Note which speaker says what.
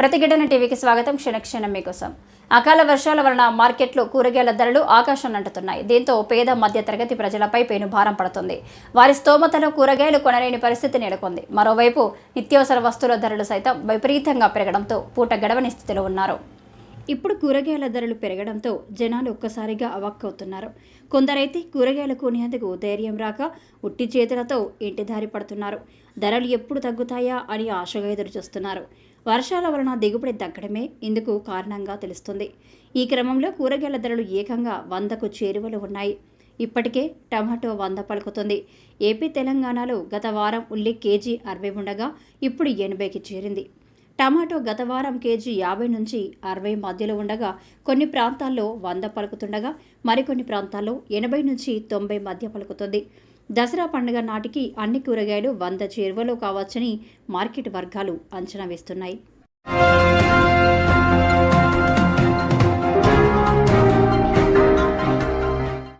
Speaker 1: ప్రతిఘటన టీవీకి స్వాగతం. క్షణక్షణం మీకోసం. అకాల వర్షాల వలన మార్కెట్లో కూరగాయల ధరలు ఆకాశం అంటుతున్నాయి దీంతో పేద మధ్యతరగతి ప్రజలపై పెను భారం పడుతుంది. వారి స్తోమతలో కూరగాయలు కొనలేని పరిస్థితి నెలకొంది. మరోవైపు నిత్యావసర వస్తువుల ధరలు సైతం విపరీతంగా పెరగడంతో పూట గడవని స్థితిలో ఉన్నారు. ఇప్పుడు కూరగాయల ధరలు పెరగడంతో జనాలు ఒక్కసారిగా అవాక్కవుతున్నారు. కొందరైతే కూరగాయలు కొనేందుకు ధైర్యం రాక ఉట్టి చేతులతో ఇంటి దారి పడుతున్నారు. ధరలు ఎప్పుడు తగ్గుతాయా అని ఆశగా ఎదురు చూస్తున్నారు వర్షాల వలన దిగుబడి తగ్గడమే ఇందుకు కారణంగా తెలుస్తుంది. ఈ క్రమంలో కూరగాయల ధరలు ఏకంగా వందకు చేరువలు ఉన్నాయి. ఇప్పటికే టమాటో వంద పలుకుతుంది. ఏపీ తెలంగాణలో గత వారం ఉల్లి కేజీ అరవై ఉండగా ఇప్పుడు ఎనభైకి చేరింది. టమాటో గత వారం కేజీ యాభై నుంచి అరవై మధ్యలో ఉండగా కొన్ని ప్రాంతాల్లో వంద పలుకుతుండగా మరికొన్ని ప్రాంతాల్లో ఎనభై నుంచి తొంభై మధ్య పలుకుతుంది. దసరా పండుగ నాటికి అన్ని కూరగాయలు వంద చేరువలో కావచ్చని మార్కెట్ వర్గాలు అంచనా వేస్తున్నాయి.